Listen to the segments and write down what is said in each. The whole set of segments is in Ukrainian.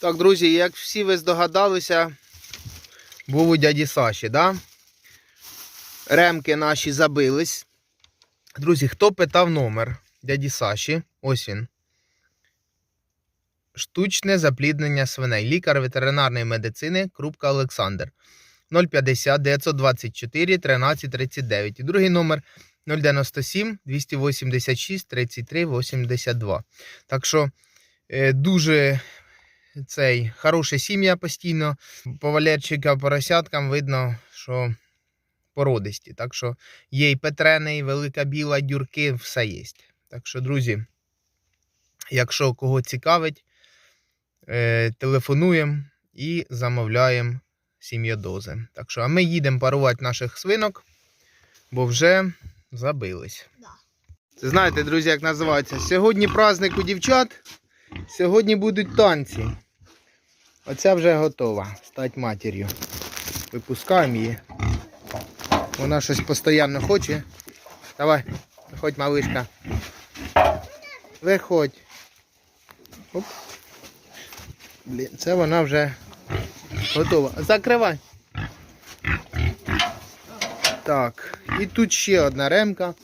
Так, друзі, як всі ви здогадалися, був у дяді Саші, да? Ремки наші забились. Друзі, хто питав номер дяді Саші? Ось він. Штучне запліднення свиней. Лікар ветеринарної медицини Крупка Олександр. 050 924 13 39. І другий номер 097 286 33 82. Так що е, дуже цей хороша сім'я постійно. По Валерчика поросяткам видно, що породисті. Так що є і Петрени, і велика біла, дюрки, все є. Так що, друзі, якщо кого цікавить, е, телефонуємо і замовляємо сім'єдози. Так що, а ми їдемо парувати наших свинок, бо вже забились. Це знаєте, друзі, як називається? Сьогодні праздник у дівчат, сьогодні будуть танці. Оця вже готова стать матір'ю. Випускаємо її. Вона щось постійно хоче. Давай, виходь, малишка. Виходь. Оп. Блін, це вона вже готова. Закривай. Так, і тут ще одна ремка.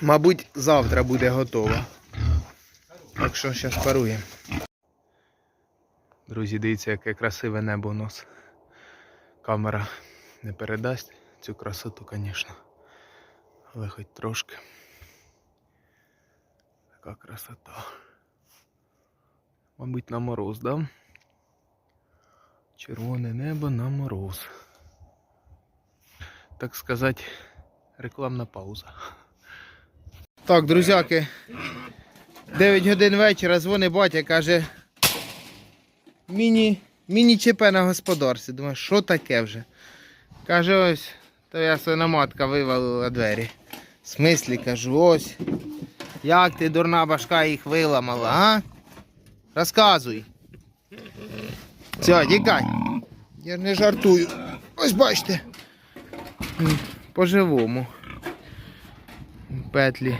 Мабуть, завтра буде готова. Так що зараз паруємо. Друзі, дивіться, яке красиве небо у нас. Камера не передасть цю красоту, звісно. Але хоч трошки. Така красота. Мабуть, на мороз, да? Червоне небо на мороз. Так сказати, рекламна пауза. Так, друзяки. 9 годин вечора дзвонить батя, каже. Міні, міні ЧП на господарстві. Думаю, що таке вже? Каже, ось, то я свиноматка вивалила двері. В смислі, кажу, ось. Як ти, дурна башка, їх виламала, а? Розказуй. Все, тікай. Я не жартую. Ось бачите. По-живому. Петлі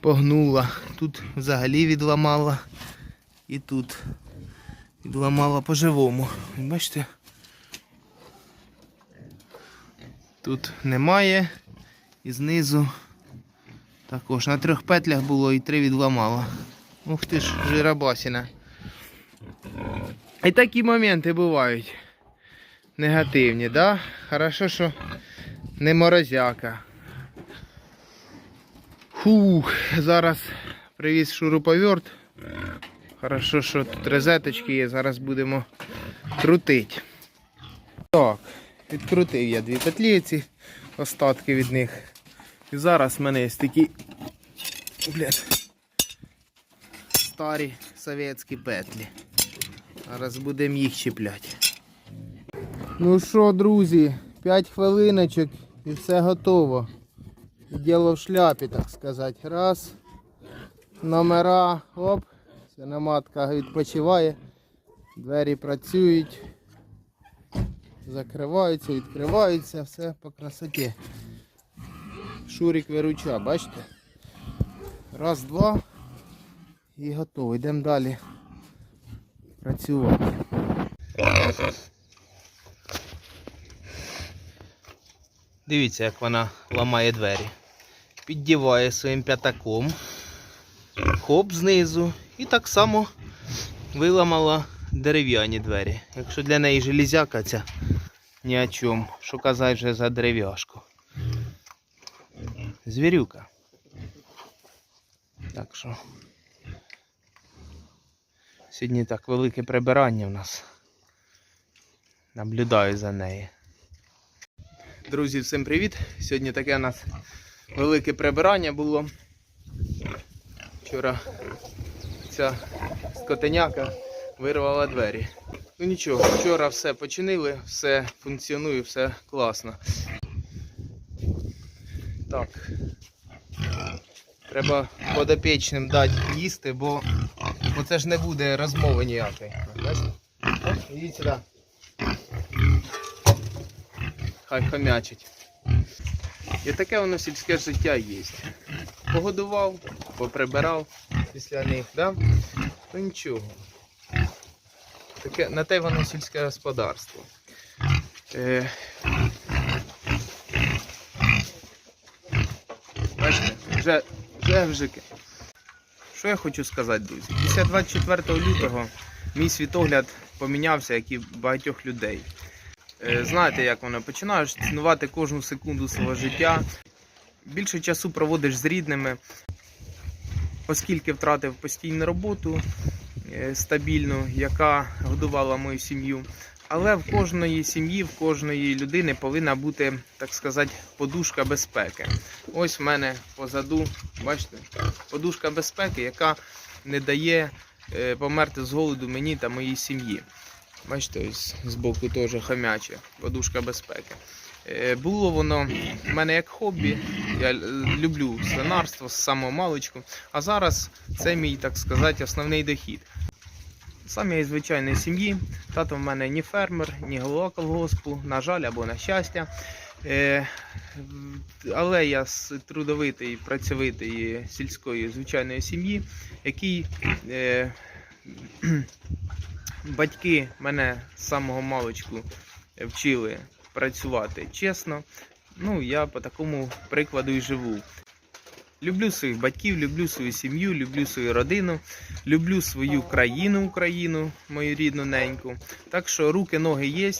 погнула. Тут взагалі відламала. І тут відламала по-живому. Бачите? Тут немає. І знизу також на трьох петлях було і три відламала. Ух ти ж, жиробасіна. І такі моменти бувають. Негативні, да? Хорошо, що не морозяка. Фух, зараз привіз шуруповерт. Хорошо, що тут розеточки є, зараз будемо крутити. Так, відкрутив я дві петлі, ці остатки від них. І зараз в мене є такі блядь, старі совєтські петлі. Зараз будемо їх чіпляти. Ну що, друзі, 5 хвилиночок і все готово. Діло в шляпі, так сказати. Раз. Номера. Оп. Синематка відпочиває. Двері працюють. Закриваються, відкриваються, все по красоті. Шурик вируча, бачите? Раз, два. І готово. Йдемо далі працювати. Дивіться, як вона ламає двері. Піддіває своїм п'ятаком. Хоп знизу. І так само виламала дерев'яні двері. Якщо для неї железяка ця ні о чому. Що казати вже за дерев'яшку. Звірюка. Так що. Сьогодні так велике прибирання в нас. Наблюдаю за нею. Друзі, всім привіт! Сьогодні таке у нас велике прибирання було. Вчора ця скотеняка вирвала двері. Ну нічого, вчора все починили, все функціонує, все класно. Так. Треба подопічним дати їсти, бо, бо це ж не буде розмови ніякої. Бачите? Ідіть сюди. Хай хомячить. І таке воно сільське життя є. Погодував, поприбирав після них, да? Ну нічого. таке, на те воно сільське господарство. Е, бачите, вже, вже вжики. Що я хочу сказати, друзі? Після 24 лютого мій світогляд помінявся, як і багатьох людей. Е, Знаєте, як воно починаєш цінувати кожну секунду свого життя. Більше часу проводиш з рідними, оскільки втратив постійну роботу е, стабільну, яка годувала мою сім'ю. Але в кожної сім'ї, в кожної людини повинна бути, так сказати, подушка безпеки. Ось в мене позаду, бачите, подушка безпеки, яка не дає е, померти з голоду мені та моїй сім'ї. Бачите, ось збоку теж хам'яче, подушка безпеки. Е, Було воно в мене як хобі. Я люблю свинарство з самого маличку. А зараз це мій, так сказати, основний дохід. Сам я із звичайної сім'ї. Тато в мене ні фермер, ні голова колгоспу, на жаль, або на щастя. Е, але я з трудовитої, працьовитої сільської звичайної сім'ї, який е, батьки мене з самого маличку вчили працювати чесно. Ну, я по такому прикладу і живу. Люблю своїх батьків, люблю свою сім'ю, люблю свою родину, люблю свою країну, Україну, мою рідну неньку. Так що руки, ноги є.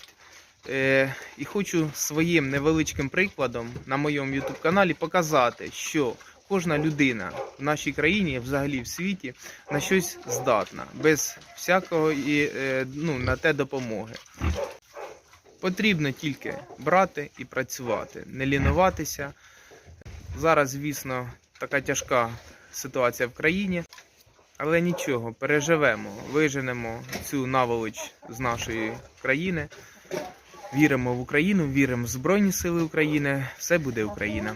Е, і хочу своїм невеличким прикладом на моєму YouTube каналі показати, що кожна людина в нашій країні, взагалі в світі, на щось здатна, без всякого і, е, ну, на те допомоги. Потрібно тільки брати і працювати, не лінуватися. Зараз, звісно, така тяжка ситуація в країні, але нічого, переживемо, виженемо цю наволоч з нашої країни. Віримо в Україну, віримо в Збройні Сили України. Все буде Україна.